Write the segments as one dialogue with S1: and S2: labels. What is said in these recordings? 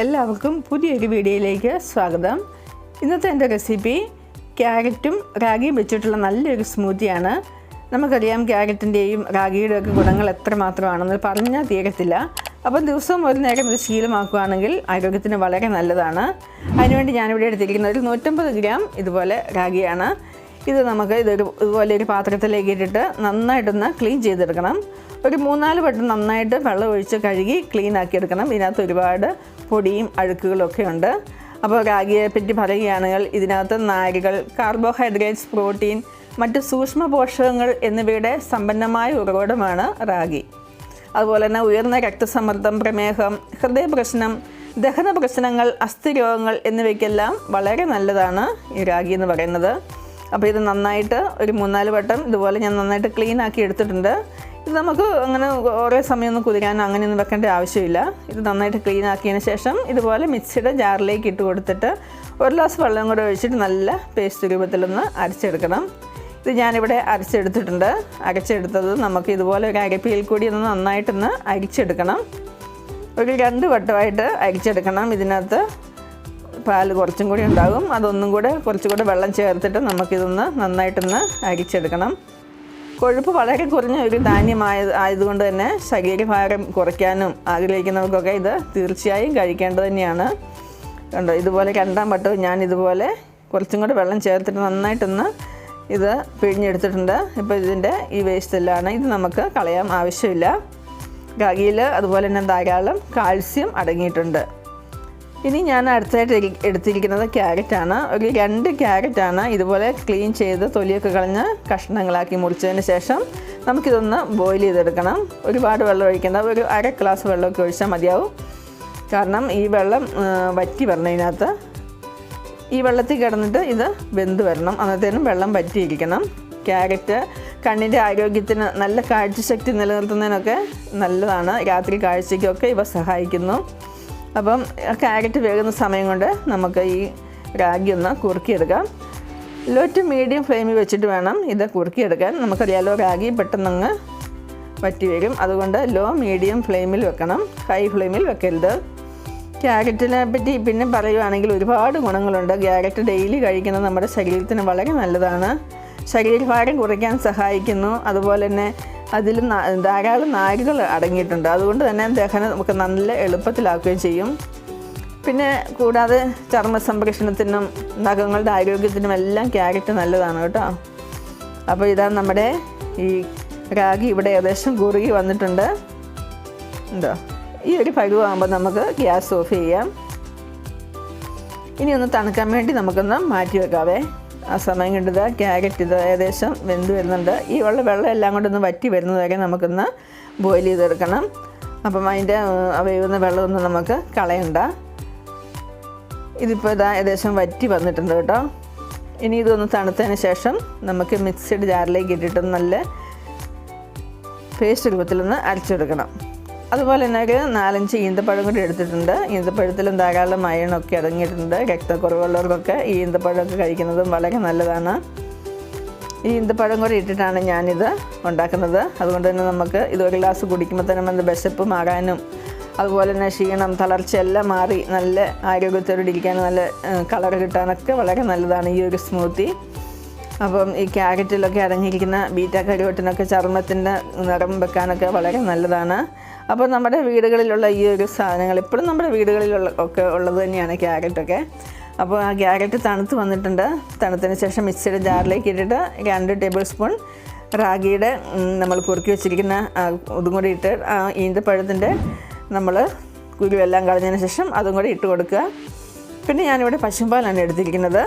S1: എല്ലാവർക്കും പുതിയൊരു വീഡിയോയിലേക്ക് സ്വാഗതം. ഇന്നത്തെ എന്റെ റെസിപ്പി ക്യാരറ്റും റാഗിയും വെച്ചിട്ടുള്ള നല്ലൊരു സ്മൂത്തിയാണ്. നമുക്കറിയാം ക്യാരറ്റിന്റെയും റാഗിയുടെ ഒക്കെ ഗുണങ്ങൾ എത്രമാത്രമാണെന്ന് പറഞ്ഞാൽ തീരത്തില്ല. അപ്പം ദിവസവും ഒരു നേരം ഇത് ശീലമാക്കുകയാണെങ്കിൽ ആരോഗ്യത്തിന് വളരെ നല്ലതാണ്. അതിനുവേണ്ടി ഞാനിവിടെ എടുത്തിരിക്കുന്നത് ഒരു നൂറ്റമ്പത് ഗ്രാം ഇതുപോലെ റാഗിയാണ്. ഇത് നമുക്ക് ഇതൊരു ഇതുപോലെ ഒരു പാത്രത്തിലേക്ക് ഇട്ടിട്ട് നന്നായിട്ടൊന്ന് ക്ലീൻ ചെയ്തെടുക്കണം. ഒരു മൂന്നാൽ വട്ടം നന്നായിട്ട് വെള്ളം ഒഴിച്ച് കഴുകി ക്ലീൻ ആക്കി എടുക്കണം. ഇതിനകത്ത് ഒരുപാട് പൊടിയും അഴുക്കുകളൊക്കെ ഉണ്ട്. അപ്പോൾ റാഗിയെ പറ്റി പറയുകയാണെങ്കിൽ ഇതിനകത്ത് നാരുകൾ കാർബോഹൈഡ്രേറ്റ്സ് പ്രോട്ടീൻ മറ്റ് സൂക്ഷ്മ പോഷകങ്ങൾ എന്നിവയുടെ സമ്പന്നമായ ഉറവിടമാണ് റാഗി. അതുപോലെ തന്നെ ഉയർന്ന രക്തസമ്മർദ്ദം പ്രമേഹം ഹൃദയപ്രശ്നം ദഹന പ്രശ്നങ്ങൾ അസ്ഥിരോഗങ്ങൾ എന്നിവയ്ക്കെല്ലാം വളരെ നല്ലതാണ് ഈ റാഗി എന്ന് പറയുന്നത്. അപ്പോൾ ഇത് നന്നായിട്ട് ഒരു മൂന്നാൽ വട്ടം ഇതുപോലെ ഞാൻ നന്നായിട്ട് ക്ലീൻ ആക്കി എടുത്തിട്ടുണ്ട്. നമുക്ക് അങ്ങനെ ഓരോ സമയമൊന്നും കുതിരാൻ അങ്ങനെയൊന്നും വെക്കേണ്ട ആവശ്യമില്ല. ഇത് നന്നായിട്ട് ക്ലീൻ ആക്കിയതിന് ശേഷം ഇതുപോലെ മിക്സിയുടെ ജാറിലേക്ക് ഇട്ട് കൊടുത്തിട്ട് ഒരു ഗ്ലാസ് വെള്ളം കൂടെ ഒഴിച്ചിട്ട് നല്ല പേസ്റ്റ് രൂപത്തിലൊന്ന് അരച്ചെടുക്കണം. ഇത് ഞാനിവിടെ അരച്ചെടുത്തിട്ടുണ്ട്. അരച്ചെടുത്തത് നമുക്ക് ഇതുപോലെ ഒരു അരപ്പിയിൽ കൂടി ഒന്ന് നന്നായിട്ടൊന്ന് അരിച്ചെടുക്കണം. ഒരു രണ്ട് വട്ടമായിട്ട് അരിച്ചെടുക്കണം. ഇതിനകത്ത് പാൽ കുറച്ചും കൂടി ഉണ്ടാകും. അതൊന്നും കൂടെ കുറച്ചും കൂടെ വെള്ളം ചേർത്തിട്ട് നമുക്കിതൊന്ന് നന്നായിട്ടൊന്ന് അരിച്ചെടുക്കണം. കൊഴുപ്പ് വളരെ കുറഞ്ഞ ഒരു ധാന്യമായ ആയതുകൊണ്ട് തന്നെ ശരീരഭാരം കുറയ്ക്കാനും ആഗ്രഹിക്കുന്നവർക്കൊക്കെ ഇത് തീർച്ചയായും കഴിക്കേണ്ടത് തന്നെയാണ്. കണ്ടോ ഇതുപോലെ രണ്ടാം വട്ടവും ഞാൻ ഇതുപോലെ കുറച്ചും കൂടി വെള്ളം ചേർത്തിട്ട് നന്നായിട്ടൊന്ന് ഇത് പിഴിഞ്ഞെടുത്തിട്ടുണ്ട്. ഇപ്പോൾ ഇതിന്റെ ഈ വേസ്റ്റ് എല്ലാമാണ് ഇത് നമുക്ക് കളയാൻ ആവശ്യമില്ല. കകിയിൽ അതുപോലെ തന്നെ ധാരാളം കാൽസ്യം അടങ്ങിയിട്ടുണ്ട്. ഇനി ഞാൻ അടുത്തായിട്ട് എടി- എടുത്തിരിക്കുന്നത് ക്യാരറ്റാണ് ഒരു രണ്ട് ക്യാരറ്റാണ് ഇതുപോലെ ക്ലീൻ ചെയ്ത് തൊലിയൊക്കെ കളഞ്ഞ് കഷ്ണങ്ങളാക്കി മുറിച്ചതിന് ശേഷം നമുക്കിതൊന്ന് ബോയിൽ ചെയ്തെടുക്കണം. ഒരുപാട് വെള്ളം ഒഴിക്കേണ്ട. ഒരു അര ഗ്ലാസ് വെള്ളമൊക്കെ ഒഴിച്ചാൽ മതിയാവും. കാരണം ഈ വെള്ളം വറ്റി വരണം ഇതിനകത്ത്. ഈ വെള്ളത്തിൽ കിടന്നിട്ട് ഇത് വെന്ത് വരണം. അന്നത്തേനും വെള്ളം വറ്റിയിരിക്കണം. ക്യാരറ്റ് കണ്ണിന്റെ ആരോഗ്യത്തിന് നല്ല കാഴ്ചശക്തി നിലനിർത്തുന്നതിനൊക്കെ നല്ലതാണ്. രാത്രി കാഴ്ചയ്ക്കൊക്കെ ഇവ സഹായിക്കുന്നു. അപ്പം ക്യാരറ്റ് വേകുന്ന സമയം കൊണ്ട് നമുക്ക് ഈ റാഗി ഒന്ന് കുറുക്കിയെടുക്കാം. ലോ ടു മീഡിയം ഫ്ലെയിമിൽ വെച്ചിട്ട് വേണം ഇത് കുറുക്കിയെടുക്കാൻ. നമുക്കറിയാലോ റാഗി പെട്ടെന്നങ്ങ് വറ്റി വരും. അതുകൊണ്ട് ലോ മീഡിയം ഫ്ലെയിമിൽ വെക്കണം. ഹൈ ഫ്ലെയിമിൽ വെക്കരുത്. ക്യാരറ്റിനെ പറ്റി പിന്നെ പറയുവാണെങ്കിൽ ഒരുപാട് ഗുണങ്ങളുണ്ട്. ക്യാരറ്റ് ഡെയിലി കഴിക്കുന്നത് നമ്മുടെ ശരീരത്തിന് വളരെ നല്ലതാണ്. ശരീരഭാരം കുറയ്ക്കാൻ സഹായിക്കുന്നു. അതുപോലെ തന്നെ അതിൽ ധാരാളം നാരുകൾ അടങ്ങിയിട്ടുണ്ട്. അതുകൊണ്ട് തന്നെ ദഹനം നമുക്ക് നല്ല എളുപ്പത്തിലാക്കുകയും ചെയ്യും. പിന്നെ കൂടാതെ ചർമ്മ സംരക്ഷണത്തിനും നഖങ്ങളുടെ ആരോഗ്യത്തിനും എല്ലാം ക്യാരറ്റ് നല്ലതാണ് കേട്ടോ. അപ്പോൾ ഇതാ നമ്മുടെ ഈ റാഗി ഇവിടെ ഏകദേശം കുറുകി വന്നിട്ടുണ്ട്. എന്തോ ഈ ഒരു പരുവാകുമ്പോൾ നമുക്ക് ഗ്യാസ് ഓഫ് ചെയ്യാം. ഇനി ഒന്ന് തണുക്കാൻ വേണ്ടി നമുക്കൊന്ന് മാറ്റി വെക്കാവേ. ആ സമയം കണ്ടത് ക്യാരറ്റ് ഇത് ഏകദേശം വെന്ത് വരുന്നുണ്ട്. ഈ ഉള്ള വെള്ളം എല്ലാം കൊണ്ടൊന്ന് വറ്റി വരുന്നത് വരെ നമുക്കൊന്ന് ബോയിൽ ചെയ്തെടുക്കണം. അപ്പം അതിന്റെ വേവുന്ന വെള്ളമൊന്നും നമുക്ക് കളയണ്ട. ഇതിപ്പോൾ ഇതാ ഏകദേശം വറ്റി വന്നിട്ടുണ്ട് കേട്ടോ. ഇനി ഇതൊന്ന് തണുത്തതിന് ശേഷം നമുക്ക് മിക്സഡ് ജാറിലേക്ക് ഇട്ടിട്ട് നല്ല പേസ്റ്റ് രൂപത്തിലൊന്ന് അരച്ചെടുക്കണം. അതുപോലെ തന്നെ നാലഞ്ച് ഈന്തപ്പഴം കൂടി എടുത്തിട്ടുണ്ട്. ഈന്തപ്പഴത്തിലും ധാരാളം അയണൊക്കെ അടങ്ങിയിട്ടുണ്ട് രക്തക്കുറവുള്ളവർക്കൊക്കെ ഈ ഈന്തപ്പഴമൊക്കെ കഴിക്കുന്നതും വളരെ നല്ലതാണ്. ഈ ഈന്തപ്പഴം കൂടി ഇട്ടിട്ടാണ് ഞാനിത് ഉണ്ടാക്കുന്നത്. അതുകൊണ്ട് തന്നെ നമുക്ക് ഇത് ഒരു ഗ്ലാസ് കുടിക്കുമ്പോൾ തന്നെ നമ്മൾ വിശപ്പ് മാറാനും അതുപോലെ തന്നെ ക്ഷീണം തളർച്ച എല്ലാം മാറി നല്ല ആരോഗ്യത്തോടെ ഇരിക്കാനും നല്ല കളർ കിട്ടാനൊക്കെ വളരെ നല്ലതാണ് ഈ ഒരു സ്മൂത്തി അപ്പം ഈ ക്യാരറ്റിലൊക്കെ അടങ്ങിയിരിക്കുന്ന ബീറ്റ കരുവട്ടിനൊക്കെ ചർമ്മത്തിന്റെ നിറം വെക്കാനൊക്കെ വളരെ നല്ലതാണ്. അപ്പോൾ നമ്മുടെ വീടുകളിലുള്ള ഈ ഒരു സാധനങ്ങൾ ഇപ്പോഴും നമ്മുടെ വീടുകളിലുള്ള ഒക്കെ ഉള്ളത് തന്നെയാണ് ക്യാരറ്റൊക്കെ അപ്പോൾ ആ ക്യാരറ്റ് തണുത്ത് വന്നിട്ടുണ്ട്. തണുത്തതിന് ശേഷം മിക്സിയുടെ ജാറിലേക്ക് ഇട്ടിട്ട് രണ്ട് ടേബിൾ സ്പൂൺ റാഗിയുടെ നമ്മൾ കുറുക്കി വെച്ചിരിക്കുന്ന ഇതും കൂടി ഇട്ട് ഈന്തപ്പഴത്തിന്റെ നമ്മൾ കുരുവെല്ലാം കളഞ്ഞതിന് ശേഷം അതും കൂടി ഇട്ട് കൊടുക്കുക. പിന്നെ ഞാനിവിടെ പശുമ്പാലാണ് എടുത്തിരിക്കുന്നത്.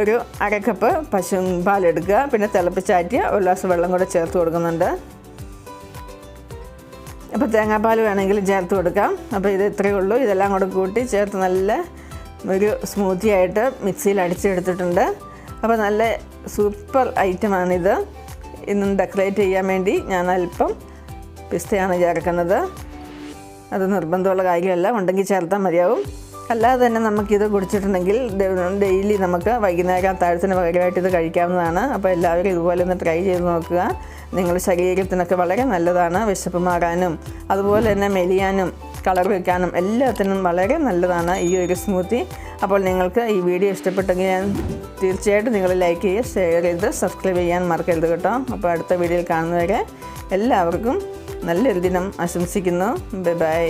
S1: ഒരു അര കപ്പ് പശു പാലെടുക്കുക പിന്നെ തിളപ്പിച്ചാറ്റിയ ഒരു ഗ്ലാസ് വെള്ളം കൂടെ ചേർത്ത് കൊടുക്കുന്നുണ്ട്. അപ്പോൾ തേങ്ങാപ്പാൽ വേണമെങ്കിൽ ചേർത്ത് കൊടുക്കാം. അപ്പോൾ ഇത് ഇത്രയേ ഉള്ളൂ. ഇതെല്ലാം കൂടെ കൂട്ടി ചേർത്ത് നല്ല ഒരു സ്മൂത്തി ആയിട്ട് മിക്സിയിൽ അടിച്ചെടുത്തിട്ടുണ്ട്. അപ്പോൾ നല്ല സൂപ്പർ ഐറ്റമാണിത്. ഇന്നും ഡെക്കറേറ്റ് ചെയ്യാൻ വേണ്ടി ഞാൻ അല്പം പിസ്തയാണ് ചേർക്കുന്നത്. അത് നിർബന്ധമുള്ള കാര്യമല്ല. ഉണ്ടെങ്കിൽ ചേർത്താൽ മതിയാവും. അല്ലാതെ തന്നെ നമുക്കിത് കുടിച്ചിട്ടുണ്ടെങ്കിൽ ഡെയിലി നമുക്ക് വൈകുന്നേരം അത്താഴത്തിന് പകരമായിട്ട് ഇത് കഴിക്കാവുന്നതാണ്. അപ്പോൾ എല്ലാവരും ഇതുപോലെ ഒന്ന് ട്രൈ ചെയ്ത് നോക്കുക. നിങ്ങളുടെ ശരീരത്തിനൊക്കെ വളരെ നല്ലതാണ്. വിശപ്പ് മാറാനും അതുപോലെ തന്നെ മെലിയാനും കളർ വയ്ക്കാനും എല്ലാത്തിനും വളരെ നല്ലതാണ് ഈ ഒരു സ്മൂത്തി അപ്പോൾ നിങ്ങൾക്ക് ഈ വീഡിയോ ഇഷ്ടപ്പെട്ടെങ്കിൽ ഞാൻ തീർച്ചയായിട്ടും നിങ്ങൾ ലൈക്ക് ചെയ്യുക ഷെയർ ചെയ്ത് സബ്സ്ക്രൈബ് ചെയ്യാൻ മറക്കരുത് കേട്ടോ. അപ്പോൾ അടുത്ത വീഡിയോയിൽ കാണുന്നവരെ എല്ലാവർക്കും നല്ലൊരു ദിനം ആശംസിക്കുന്നു. Bye bye